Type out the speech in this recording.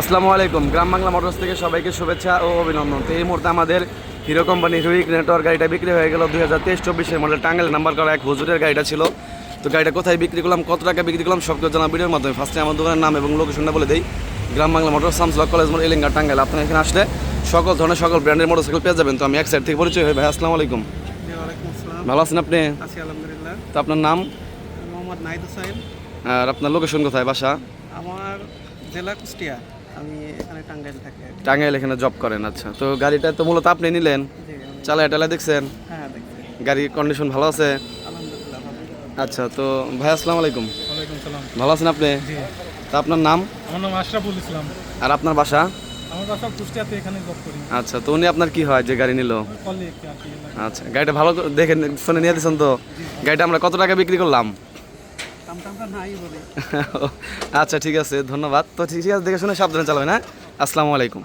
আসসালামু আলাইকুম। গ্রাম বাংলা মোটরস থেকে সবাইকে শুভেচ্ছা ও অভিনন্দন। তো এই মুহূর্তে আমাদের হিরো কোম্পানি হিরোইক নেটওয়ার্ক গাড়িটা বিক্রি হয়ে গেল দুই হাজার তেইশ চব্বিশের মডেল টাঙ্গেল নাম্বার করা এক হুজুরের গাড়িটা ছিল। তো গাড়িটা কোথায় বিক্রি করলাম কত টাকা বিক্রি করলাম সব কিছু জানা ভিডিওর মাধ্যমে। ফার্স্টে আমার দোকানের নাম এবং লোকেশনটা বলে দিই। গ্রাম বাংলা মোটর সামসলা কলেজ মোড় এলিঙ্গা টাঙ্গাইল। আপনার এখানে আসলে সকল ধরনের সকল ব্র্যান্ডের মোটরসাইকেল পেয়ে যাবেন। তো আমি এক সাইড থেকে পরিচয় হই। ভাই আসসালামু আলাইকুম। ভালো আছেন আপনি? আলহামদুলিল্লাহ। তো আপনার নাম? মোহাম্মদ নাহিদ হোসাইন আর আপনার লোকেশন কোথায় বাসা? আমার জেলা কুষ্টিয়া। আমি এখানে টাঙ্গাইল থাকি টাঙ্গাইল এখানে জব করেন আচ্ছা। তো গাড়িটা তো মূলত আপনি নিলেন? চালায় টালা দেখছেন? হ্যাঁ গাড়ির কন্ডিশন ভালো আছে? আচ্ছা তো ভাই আসসালামু আলাইকুম। ভালো আছেন আপনি? তা আপনার নাম? আমার নাম আশরাফুল ইসলাম। আর আপনার বাসা? আমার বাসা কুষ্টিয়াতে এখানে জব করি। আচ্ছা তো উনি আপনার কি হয় যে গাড়ি নিল? আচ্ছা গাড়িটা ভালো করে দেখে ফোনে নিয়ে দিয়েছেন তো? গাড়িটা আমরা কত টাকা বিক্রি করলাম? আচ্ছা ঠিক আছে ধন্যবাদ। তো ঠিক আছে দেখে শুনে সাবধানে চালাবেন হ্যাঁ? আসসালামু আলাইকুম।